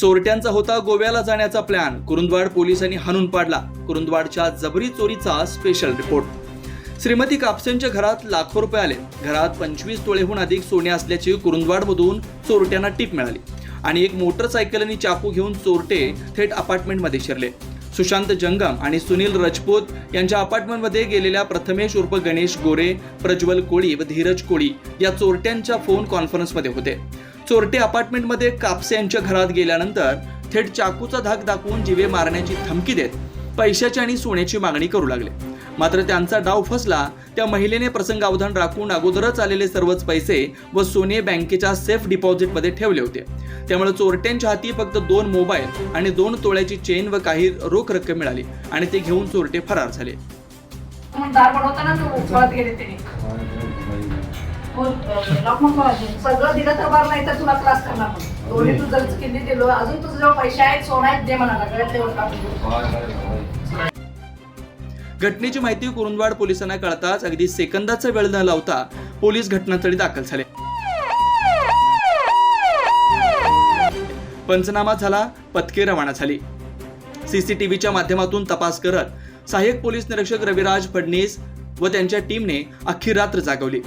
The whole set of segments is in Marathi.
चोरट्यांचा होता गोव्याला जाण्याचा प्लॅन कुरुंदवाड पोलिसांनी हाणून पाडला. कुरुंदवाडच्या जबरी चोरीचा स्पेशल रिपोर्ट श्रीमती कापसेंच्या घरात लाखो रुपये आले. घरात पंचवीस तोळेहून अधिक सोने असल्याची कुरुंदवाडमधून चोरट्यांना टीप मिळाली. आणि एक मोटरसायकल आणि चाकू घेऊन चोरटे थेट अपार्टमेंटमध्ये शिरले. सुशांत जंगम आणि सुनील राजपूत यांच्या अपार्टमेंटमध्ये गेलेल्या प्रथमेश उर्फ गणेश गोरे प्रज्वल कोळी व धीरज कोळी या चोरट्यांच्या फोन कॉन्फरन्समध्ये होते. चोरटे अपार्टमेंटमध्ये कापसे यांच्या घरात गेल्यानंतर थेट चाकूचा धाक दाखवून जिवे मारण्याची धमकी देत पैशाची आणि सोन्याची मागणी करू लागले. मात्र त्यांचा डाव फसला त्या महिलेने प्रसंगावधान राखून अगोदरच आलेले सर्वच पैसे व सोने बँकेच्या सेफ डिपॉझिटमध्ये ठेवले होते त्यामुळे चोरट्यांच्या हाती फक्त दोन मोबाईल आणि दोन तोळ्याची चेन व काही रोख रक्कम मिळाली आणि ते घेऊन चोरटे फरार झाले हो. सगळं दिलं तर बरं नाही तर तुला त्रास करणार दोन्ही तू जर किती दिलो अजून तुझ्याजवळ पैसे आहेत सोनं आहेत दे म्हणाला टाकून देऊ. घटनेची माहिती कुरुंदवाड पोलिसांना कळताच अगदी सेकंदाचा वेळ न लावता पोलीस घटनास्थळी दाखल झाले. पंचनामा झाला पथके रवाना झाली. सीसीटीव्हीच्या माध्यमातून तपास करत सहाय्यक पोलीस निरीक्षक रविराज फडणीस व त्यांच्या टीमने अख्खी रात्र जागवली.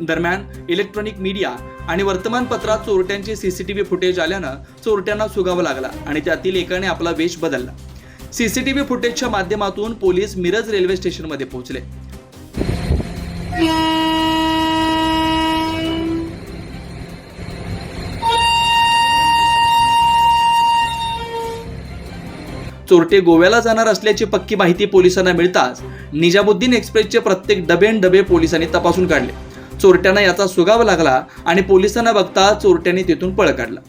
दरम्यान इलेक्ट्रॉनिक मीडिया आणि वर्तमानपत्रात चोरट्यांचे सीसीटीव्ही फुटेज आल्यानं चोरट्यांना सुगावं लागला आणि त्यातील एकाने आपला वेश बदलला. सीसीटीव्ही फुटेजच्या माध्यमातून पोलीस मिरज रेल्वे स्टेशनमध्ये पोहोचले. चोरटे गोव्याला जाणार असल्याची पक्की माहिती पोलिसांना मिळताच निजामुद्दीन एक्सप्रेसचे प्रत्येक डबे डबे पोलिसांनी तपासून काढले. चोरट्यांना याचा सुगाव लागला आणि पोलिसांना बघता चोरट्यांनी तिथून पळ काढला.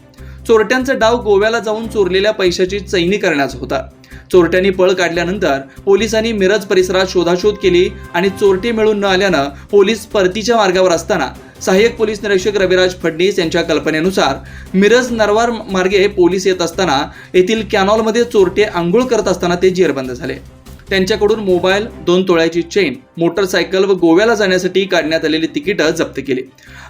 चोरट्यांचा डाव गोव्याला जाऊन चोरलेल्या पैशाची चैनी करण्याचा होता. चोरट्यांनी पळ काढल्यानंतर पोलिसांनी मिरज परिसरात शोधाशोध केली आणि चोरटे मिळून न आल्यानं पोलीस परतीच्या मार्गावर असताना सहाय्यक पोलीस निरीक्षक रविराज फडणीस यांच्या कल्पनेनुसार मिरज नरवार मार्गे पोलीस येत असताना येथील कॅनॉलमध्ये चोरटे आंघोळ करत असताना ते जेरबंद झाले. त्यांच्याकडून मोबाईल दोन तोळ्याची चेन मोटरसायकल व गोव्याला जाण्यासाठी काढण्यात आलेली तिकीटं जप्त केली.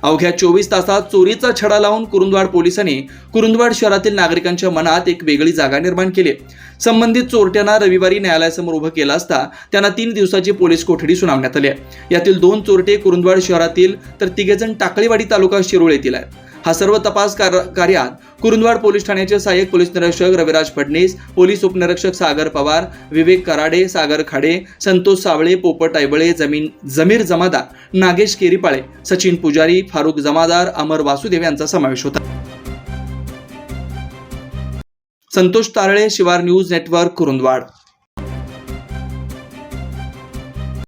अवघ्या चोवीस तासात चोरीचा छडा लावून कुरुंदवाड पोलिसांनी कुरुंदवाड शहरातील नागरिकांच्या मनात एक वेगळी जागा निर्माण केली. संबंधित चोरट्यांना रविवारी न्यायालयासमोर उभं केलं असता त्यांना तीन दिवसाची पोलीस कोठडी सुनावण्यात आली आहे. यातील दोन चोरटे कुरुंदवाड शहरातील तर तिघेजण टाकळीवाडी तालुका शिरोळ येथील आहेत. हा सर्व तपास कार- कार्यात कुरुंदवाड पोलीस ठाण्याचे सहाय्यक पोलीस निरीक्षक रविराज फडणीस पोलीस उपनिरीक्षक सागर पवार विवेक कराडे सागर खाडे संतोष सावळे पोपट ऐबळे जमीन जमीर जमादार नागेश केरीपाळे सचिन पुजारी फारुख जमादार अमर वासुदेव यांचा समावेश होता. संतोष तारळे शिवार न्यूज नेटवर्क कुरुंदवाड.